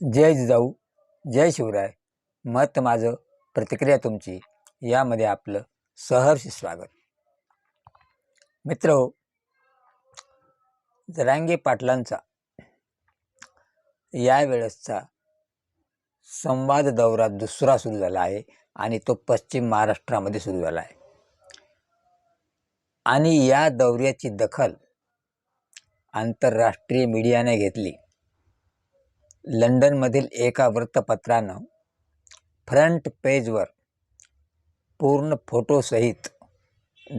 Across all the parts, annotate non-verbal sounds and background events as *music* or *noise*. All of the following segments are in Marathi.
जय जिजाऊ जय शिवराय. मत माझं प्रतिक्रिया तुमची. यामध्ये आपलं सहर्ष स्वागत. मित्र हो, जरांगे पाटलांचा यावेळेसचा संवाद दौरा दुसरा सुरू झाला आहे आणि तो पश्चिम महाराष्ट्रामध्ये सुरू झाला आहे. आणि या दौऱ्याची दखल आंतरराष्ट्रीय मीडियाने घेतली. लंडनमधील एका वृत्तपत्रानं फ्रंट पेजवर पूर्ण फोटोसहित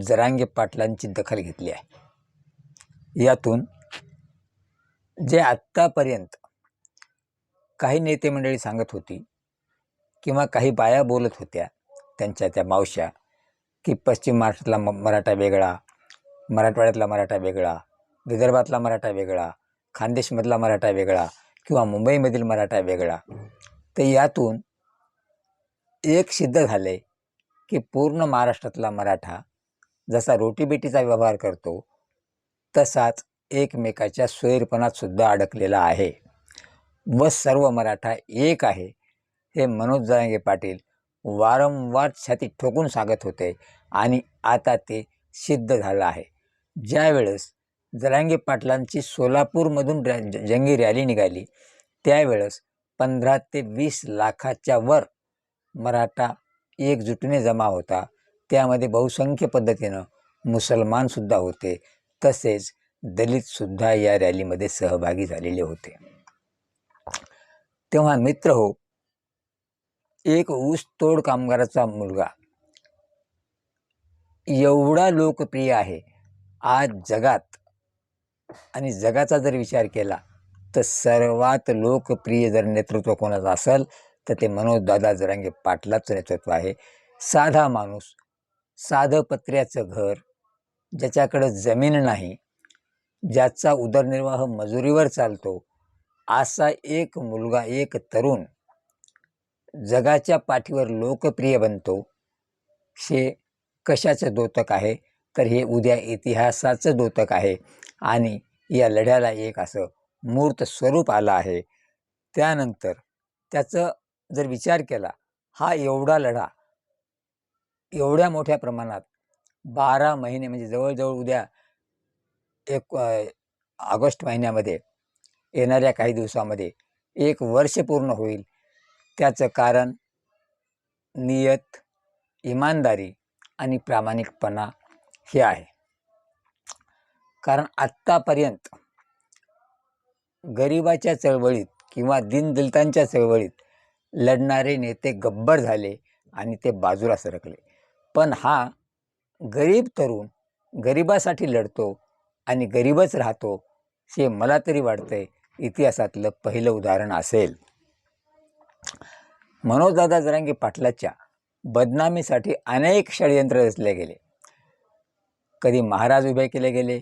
जरांगे पाटलांची दखल घेतली आहे. यातून जे आत्तापर्यंत काही नेते मंडळी सांगत होती किंवा काही बाया बोलत होत्या त्यांच्या त्या मावश्या की पश्चिम महाराष्ट्रातला म मराठा वेगळा मराठवाड्यातला मराठा वेगळा विदर्भातला मराठा वेगळा खानदेशमधला मराठा वेगळा किंवा मुंबईमधील मराठा वेगळा तर यातून एक सिद्ध झाले की पूर्ण महाराष्ट्रातला मराठा जसा रोटीबेटीचा व्यवहार करतो तसाच एकमेकाच्या सुद्धा अडकलेला आहे व सर्व मराठा एक आहे हे मनोज जरांगे पाटील वारंवार छाती ठोकून सांगत होते आणि आता ते सिद्ध झालं आहे. ज्यावेळेस जरांगे पाटलांची सोलापूरमधून रॅ ज- जंगी रॅली निघाली. त्यावेळेस पंधरा ते वीस लाखाच्या वर मराठा एकजुटीने जमा होता. त्यामध्ये बहुसंख्य पद्धतीनं मुसलमानसुद्धा होते. तसेच दलितसुद्धा या रॅलीमध्ये सहभागी झालेले होते. तेव्हा मित्र हो एक ऊसतोड कामगाराचा मुलगा. एवढा लोकप्रिय आहे. आज जगात आणि जगाचा जर विचार केला तर सर्वात लोकप्रिय जर नेतृत्व कोणाचं असेल तर ते मनोजदादा जरांगे पाटलाचं नेतृत्व आहे. साधा माणूस साधं पत्र्याचं घर ज्याच्याकडं जमीन नाही ज्याचा उदरनिर्वाह मजुरीवर चालतो असा एक मुलगा एक तरुण जगाच्या पाठीवर लोकप्रिय बनतो हे कशाचं द्योतक आहे? तर हे उद्या इतिहासाचं द्योतक आहे. आणि या लढ्याला एक असं मूर्त स्वरूप आलं आहे. त्यानंतर त्याचं जर विचार केला हा एवढा लढा एवढ्या मोठ्या प्रमाणात बारा महिने म्हणजे जवळजवळ उद्या एक ऑगस्ट महिन्यामध्ये येणाऱ्या काही दिवसामध्ये एक वर्ष पूर्ण होईल. त्याचं कारण नियत इमानदारी आणि प्रामाणिकपणा हे आहे. कारण आत्तापर्यंत गरिबाच्या चळवळीत किंवा दीनदलितांच्या चळवळीत लढणारे नेते गब्बर झाले आणि ते बाजूला सरकले. पण हा गरीब तरुण गरिबासाठी लढतो आणि गरीबच राहतो हे मला तरी वाटतंय इतिहासातलं पहिलं उदाहरण असेल. मनोजदादा जरांगी पाटलाच्या बदनामीसाठी अनेक षडयंत्र रचले गेले. कधी महाराज उभे केले गेले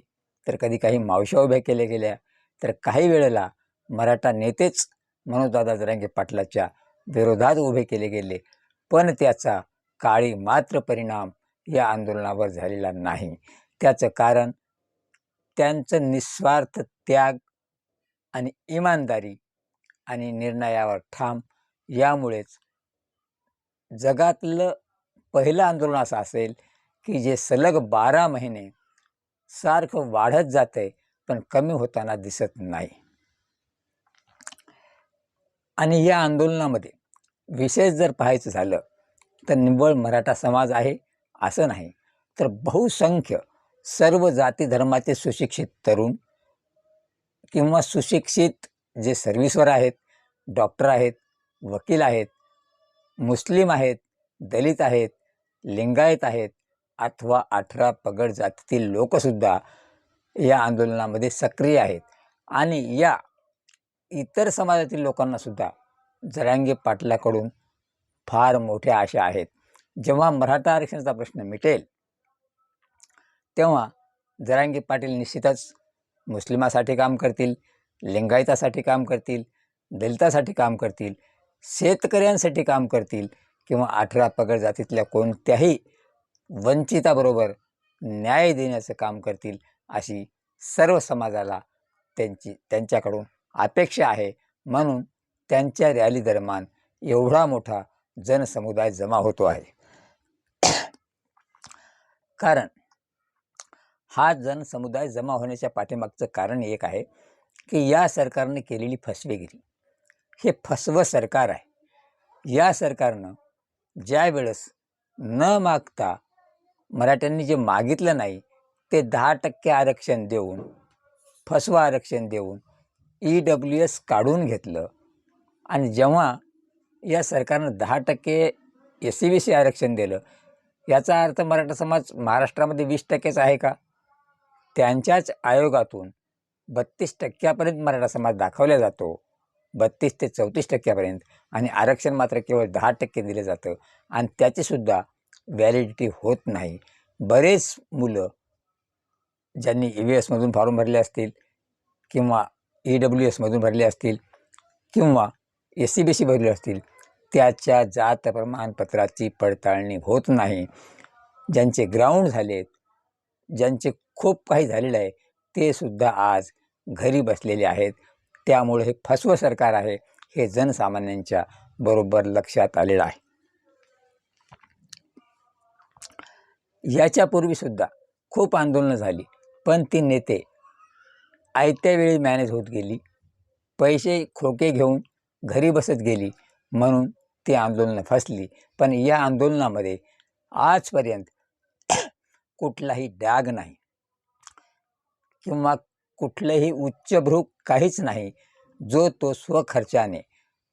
तर कधी काही मावशा उभ्या केल्या गेल्या तर काही वेळेला मराठा नेतेच मनोजदादा जरांगे पाटलाच्या विरोधात उभे केले गेले. पण त्याचा काळी मात्र परिणाम या आंदोलनावर झालेला नाही. त्याचं कारण त्यांचं निस्वार्थ त्याग आणि इमानदारी आणि निर्णयावर ठाम यामुळेच जगातलं पहिलं आंदोलन असं असेल की जे सलग बारा महिने सारखं वाढत जातंय पण कमी होताना दिसत नाही. आणि या आंदोलनामध्ये विशेष जर पाहायचं झालं तर निव्वळ मराठा समाज आहे असं नाही तर बहुसंख्य सर्व जाती धर्माचे सुशिक्षित तरुण किंवा सुशिक्षित जे सर्व्हिसवर आहेत डॉक्टर आहेत वकील आहेत मुस्लिम आहेत दलित आहेत लिंगायत आहेत अथवा अठरा पगड जातीतील लोकसुद्धा या आंदोलनामध्ये सक्रिय आहेत. आणि या इतर समाजातील लोकांनासुद्धा जरांगे पाटलाकडून फार मोठ्या आशा आहेत. जेव्हा मराठा आरक्षणाचा प्रश्न मिटेल तेव्हा जरांगे पाटील निश्चितच मुस्लिमासाठी काम करतील लिंगायतासाठी काम करतील दलितासाठी काम करतील शेतकऱ्यांसाठी काम करतील किंवा अठरा पगड जातीतल्या कोणत्याही वंचिताबरोबर न्याय देण्याचं काम करतील अशी सर्व समाजाला त्यांची त्यांच्याकडून अपेक्षा आहे. म्हणून त्यांच्या रॅली दरम्यान एवढा मोठा जनसमुदाय जमा होतो आहे. कारण हा जनसमुदाय जमा होण्याच्या पाठीमागचं कारण एक आहे की या सरकारने केलेली फसवेगिरी. हे फसवं सरकार आहे. या सरकारनं ज्या वेळेस न मागता मराठ्यांनी जे मागितलं नाही ते दहा टक्के आरक्षण देऊन फसवा आरक्षण देऊन ई डब्ल्यू एस काढून घेतलं. आणि जेव्हा या सरकारनं दहा टक्के एस सी बी सी आरक्षण दिलं याचा अर्थ मराठा समाज महाराष्ट्रामध्ये वीस टक्केच आहे का? त्यांच्याच आयोगातून बत्तीस टक्क्यापर्यंत मराठा समाज दाखवला जातो. बत्तीस ते चौतीस टक्क्यापर्यंत. आणि आरक्षण मात्र केवळ दहा टक्के दिलं जातं. आणि त्याचीसुद्धा व्हॅलिडिटी होत नाही. बरेच मुलं ज्यांनी ई व्ही एसमधून फॉर्म भरले असतील किंवा ई डब्ल्यू एसमधून भरले असतील किंवा एस सी बी सी भरले असतील त्याच्या जात प्रमाणपत्राची पडताळणी होत नाही. ज्यांचे ग्राउंड झालेत ज्यांचे खूप काही झालेलं आहे ते सुद्धा आज घरी बसलेले आहेत. त्यामुळे हे फसवं सरकार आहे हे जनसामान्यांच्या बरोबर लक्षात आलेलं आहे. याच्यापूर्वीसुद्धा खूप आंदोलनं झाली. पण ती नेते आयत्यावेळी मॅनेज होत गेली. पैसे खोके घेऊन घरी बसत गेली म्हणून ती आंदोलनं फसली. पण या आंदोलनामध्ये आजपर्यंत *coughs* कुठलाही डाग नाही. किंवा कुठलंही उच्चभ्रू काहीच नाही. जो तो स्वखर्चाने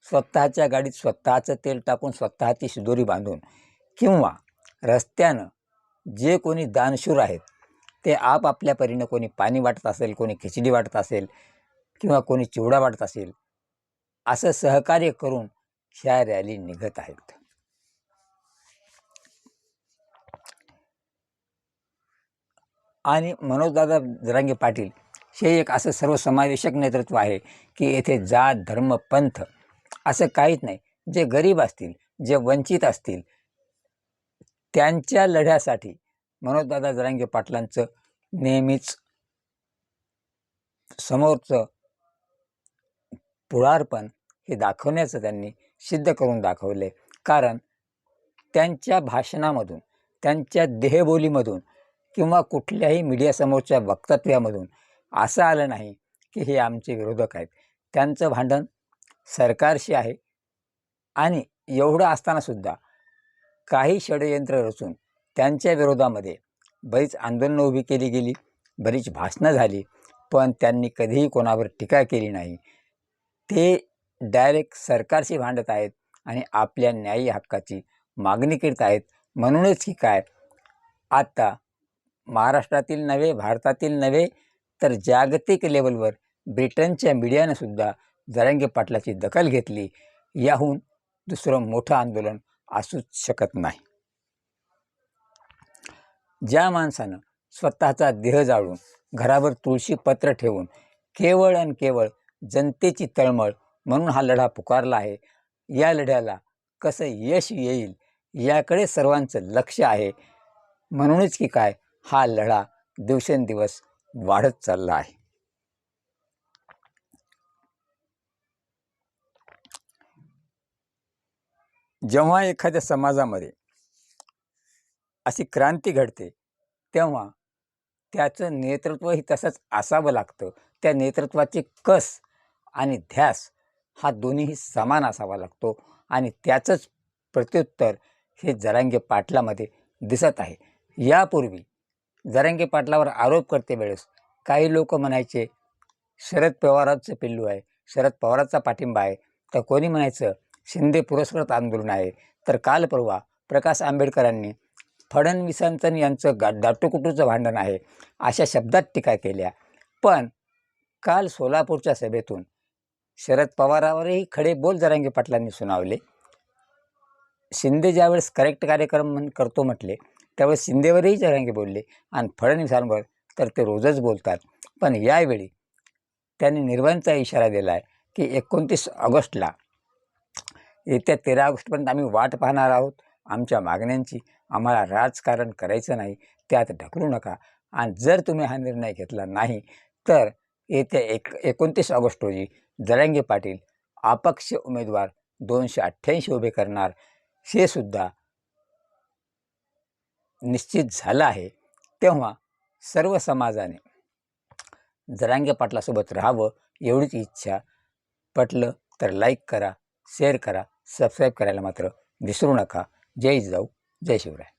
स्वतःच्या गाडीत स्वतःचं तेल टाकून स्वतःची शिदोरी बांधून किंवा रस्त्यानं जे कोणी दानशूर आहेत ते आपापल्या परीनं कोणी पाणी वाटत असेल कोणी खिचडी वाटत असेल किंवा कोणी चिवडा वाटत असेल असं सहकार्य करून ह्या रॅली निघत आहेत. आणि मनोजदादा जरांगे पाटील हे एक असं सर्वसमावेशक नेतृत्व आहे की येथे जात धर्म पंथ असं काहीच नाही. जे गरीब असतील जे वंचित असतील त्यांच्या लढ्यासाठी मनोजदादा जरांगे पाटलांचं नेहमीच समोरचं पुढारपण हे दाखवण्याचं त्यांनी सिद्ध करून दाखवले. कारण त्यांच्या भाषणामधून त्यांच्या देहबोलीमधून किंवा कुठल्याही मीडियासमोरच्या वक्तव्यामधून असं आलं नाही की हे आमचे विरोधक आहेत. त्यांचं भांडण सरकारशी आहे आणि एवढं असतानासुद्धा काही षडयंत्र रचून त्यांच्या विरोधामध्ये बरीच आंदोलनं उभी केली गेली बरीच भाषणं झाली पण त्यांनी कधीही कोणावर टीका केली नाही. ते डायरेक्ट सरकारशी भांडत आहेत आणि आपल्या न्यायी हक्काची मागणी करीत आहेत. म्हणूनच की काय आता महाराष्ट्रातील नव्हे भारतातील नव्हे तर जागतिक लेवलवर ब्रिटनच्या मीडियानंसुद्धा जरांगे पाटलाची दखल घेतली. याहून दुसरं मोठं आंदोलन असूच शकत नाही. ज्या माणसानं स्वतःचा देह जाळून घरावर तुळशी पत्र ठेवून केवळ आणि केवळ जनतेची तळमळ म्हणून हा लढा पुकारला आहे या लढ्याला कसं यश येईल याकडे सर्वांचं लक्ष आहे. म्हणूनच की काय हा लढा दिवसेंदिवस वाढत चालला आहे. जेव्हा एखाद्या समाजामध्ये अशी क्रांती घडते तेव्हा त्याचं नेतृत्वही तसंच असावं लागतं. त्या नेतृत्वाची कस आणि ध्यास हा दोन्हीही समान असावा लागतो आणि त्याचंच प्रत्युत्तर हे जरांगे पाटलामध्ये दिसत आहे. यापूर्वी जरांगे पाटलावर आरोप करते वेळेस काही लोक म्हणायचे शरद पवारांचं पिल्लू आहे शरद पवारांचा पाठिंबा आहे. तर कोणी म्हणायचं शिंदे पुरस्कृत आंदोलन आहे. तर काल परवा प्रकाश आंबेडकरांनी फडणवीसांचं यांचं गा दाटूकुटूचं भांडण आहे अशा शब्दात टीका केल्या. पण काल सोलापूरच्या सभेतून शरद पवारावरही खडे बोल जरांगे पाटलांनी सुनावले. शिंदे ज्यावेळेस करेक्ट कार्यक्रम म्हण करतो म्हटले त्यावेळेस शिंदेवरही जरांगे बोलले आणि फडणवीसांवर तर ते रोजच बोलतात. पण यावेळी त्यांनी निर्बंधचा इशारा दिला आहे की एकोणतीस ऑगस्टला येत्या तेरा ऑगस्टपर्यंत आम्ही वाट पाहणार आहोत. आमच्या मागण्यांची आम्हाला राजकारण करायचं नाही त्यात ढकलू नका. आणि जर तुम्ही हा निर्णय घेतला नाही तर येत्या एक एकोणतीस ऑगस्ट रोजी जरांगे पाटील अपक्ष उमेदवार दोनशे अठ्ठ्याऐंशी उभे करणार हे सुद्धा निश्चित झालं आहे. तेव्हा सर्व समाजाने जरांगे पाटलासोबत राहावं एवढीच इच्छा. पटलं तर लाईक करा शेअर करा सबस्क्राईब करायला मात्र विसरू नका. जय जाऊ. जय शिवराय.